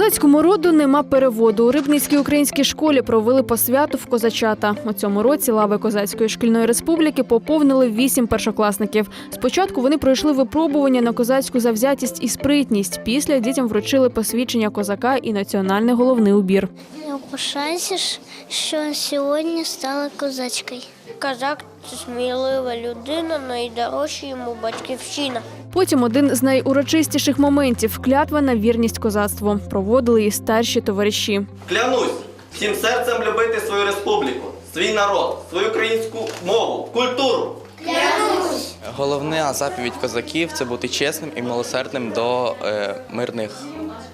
Козацькому роду нема переводу. У Рибницькій українській школі провели посвяту в козачата. У цьому році лави Козацької шкільної республіки поповнили вісім першокласників. Спочатку вони пройшли випробування на козацьку завзятість і спритність. Після дітям вручили посвідчення козака і національний головний убір. Я пишаюся, що сьогодні стала козачкою. Козак це смілива людина, найдорожча йому батьківщина. Потім один з найурочистіших моментів клятва на вірність козацтву. Проводили і старші товариші. Клянусь всім серцем любити свою республіку, свій народ, свою українську мову, культуру. Головна заповідь козаків це бути чесним і милосердним до е, мирних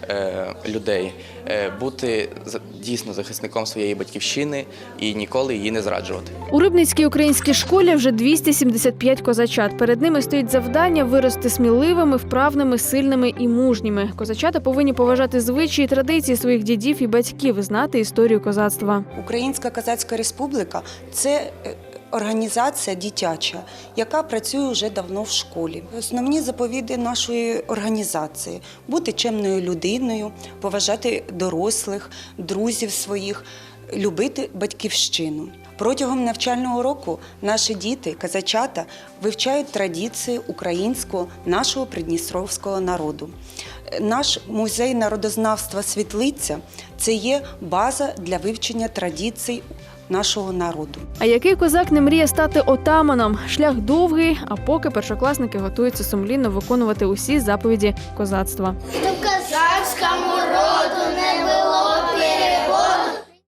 е, людей, е, бути за- дійсно захисником своєї батьківщини і ніколи її не зраджувати. У Рибницькій українській школі вже 275 козачат. Перед ними стоїть завдання вирости сміливими, вправними, сильними і мужніми. Козачата повинні поважати звичаї і традиції своїх дідів і батьків, знати історію козацтва. Українська Козацька Республіка це організація дитяча, яка працює вже давно в школі. Основні заповіди нашої організації бути чемною людиною, поважати дорослих, друзів своїх, любити батьківщину. Протягом навчального року наші діти, казачата, вивчають традиції українського нашого придністровського народу. Наш музей народознавства Світлиця це є база для вивчення традицій нашого народу. А який козак не мріє стати отаманом? Шлях довгий, а поки першокласники готуються сумлінно виконувати усі заповіді козацтва.